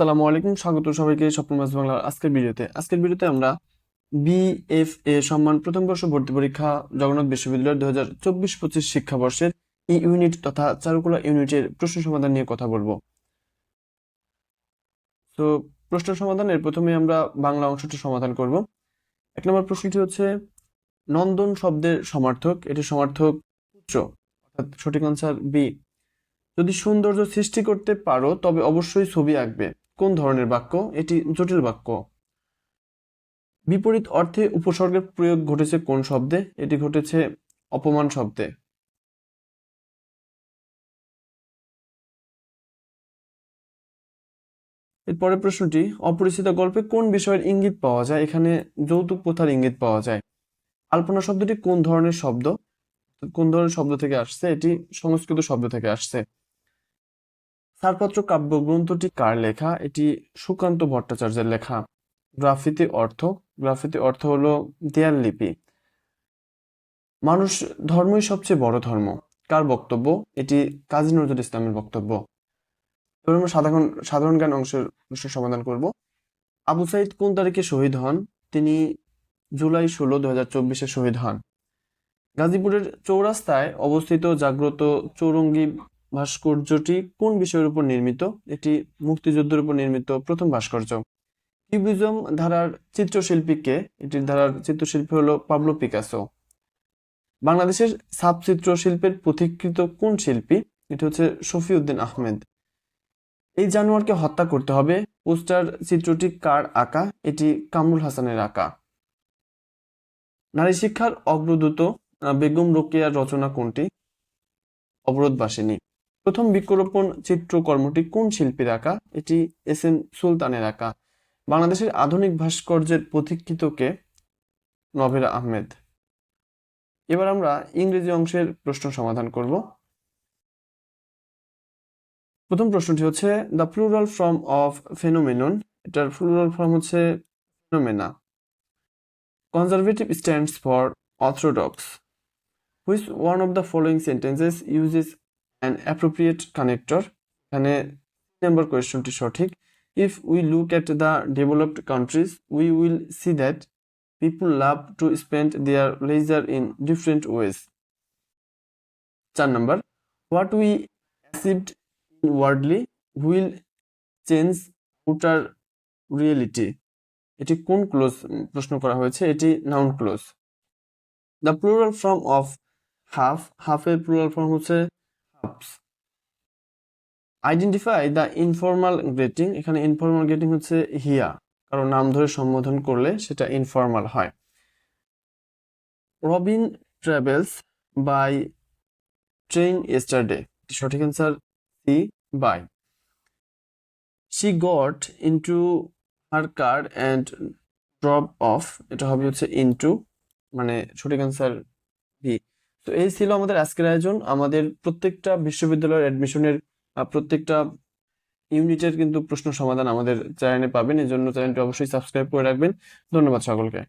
আসসালামু আলাইকুম, স্বাগত সবাইকে স্বপ্ন মাস বাংলার আজকের ভিডিওতে। আজকের ভিডিওতে আমরা বিএফএ সম্মান প্রথম বর্ষ ভর্তি পরীক্ষা জগন্নাথ বিশ্ববিদ্যালয়ের দু হাজার চব্বিশ পঁচিশ শিক্ষাবর্ষের ই ইউনিট তথা চারুকলা ইউনিটের প্রশ্ন সমাধান নিয়ে কথা বলব। তো প্রশ্ন সমাধানের প্রথমে আমরা বাংলা অংশটি সমাধান করব। এক নম্বর প্রশ্নটি হচ্ছে, নন্দন শব্দের সমার্থক, এটি সমার্থক পুত্র অর্থাৎ সঠিক আনসার বি যদি সৌন্দর্য সৃষ্টি করতে পারো, তবে অবশ্যই ছবি আঁকবে। কোন ধরনের বাক্য? এটি জটিল বাক্য। বিপরীত অর্থে উপসর্গের প্রয়োগ ঘটেছে কোন শব্দে? এটি ঘটেছে অপমান শব্দে। এর পরের প্রশ্নটি, অপরিচিত গল্পে কোন বিষয়ের ইঙ্গিত পাওয়া যায়? এখানে যৌতুক প্রথার ইঙ্গিত পাওয়া যায়। আলপনা শব্দটি কোন ধরনের শব্দ? কোন ধরনের শব্দ থেকে আসছে? এটি সংস্কৃত শব্দ থেকে আসছে। ছাড়পত্র কাব্যগ্রন্থটি কার লেখা? এটি সুকান্ত ভট্টাচার্যের লেখা। গ্রাফিতি অর্থ। গ্রাফিতি অর্থ হলো দেয়াল লিপি। মানুষ ধর্মই সবচেয়ে বড় ধর্ম। কার বক্তব্য? এটি কাজী নজরুল ইসলামের বক্তব্য। আমরা সাধারণ সাধারণ জ্ঞান অংশের প্রশ্নের সমাধান করব। আবু সাইদ কোন তারিখে শহীদ হন? তিনি জুলাই ষোলো দু হাজার চব্বিশে শহীদ হন। গাজীপুরের চৌরাস্তায় অবস্থিত জাগ্রত চৌরঙ্গী ভাস্কর্যটি কোন বিষয়ের উপর নির্মিত? এটি মুক্তিযুদ্ধের উপর নির্মিত প্রথম ভাস্কর্য। কিউবিজম ধারার চিত্রশিল্পীকে এটির ধারার চিত্রশিল্পী হলো পাবলো পিকাসো। বাংলাদেশের সাব চিত্রশিল্পের পথিকৃত কোন শিল্পী? এটি হচ্ছে শফিউদ্দিন আহমেদ। এই জানোয়ারকে হত্যা করতে হবে। পোস্টার চিত্রটি কার আঁকা? এটি কামরুল হাসানের আঁকা। নারী শিক্ষার অগ্রদূত বেগম রোকেয়ার রচনা কোনটি? অবরোধবাসিনী প্রথম বৃক্ষরোপণ চিত্রকর্মটি কোন শিল্পীর আঁকা? এটি এস এম সুলতানের আঁকা। বাংলাদেশের আধুনিক ভাস্কর্যের পথিকৃত কে? নভেরা আহমেদ। এবার আমরা ইংরেজি অংশের প্রশ্ন সমাধান করব। প্রথম প্রশ্নটি হচ্ছে the plural form of phenomenon এটার প্লুরাল ফর্ম হচ্ছে phenomena conservative stands for orthodox which one of the following sentences uses an appropriate connector এখানে নাম্বার কোয়েশ্চনটি সঠিক। If we look at the developed countries we will see that people love to spend their leisure in different ways চার number what we achieved inwardly will change outer reality এটি কোন close প্রশ্ন করা হয়েছে? এটি noun close the plural form of half হাফের plural form হচ্ছে halves identify the informal greeting এখানে ইনফর্মাল গ্রেটিং হচ্ছে হিয়া কারণ নাম ধরে সম্বোধন করলে সেটা ইনফর্মাল হয়। Robin travels by train yesterday সঠিক answer C by she got into her car and drop off এটা হবে হচ্ছে ইনটু মানে সঠিক অ্যান্সার বি তো এই ছিল আমাদের আজকের আয়োজন। আমাদের প্রত্যেকটা বিশ্ববিদ্যালয়ের অ্যাডমিশনের প্রত্যেকটা ইউনিটের কিন্তু প্রশ্ন সমাধান আমাদের চ্যানেলে পাবেন। এই জন্য চ্যানেলটি অবশ্যই সাবস্ক্রাইব করে রাখবেন। ধন্যবাদ সকলকে।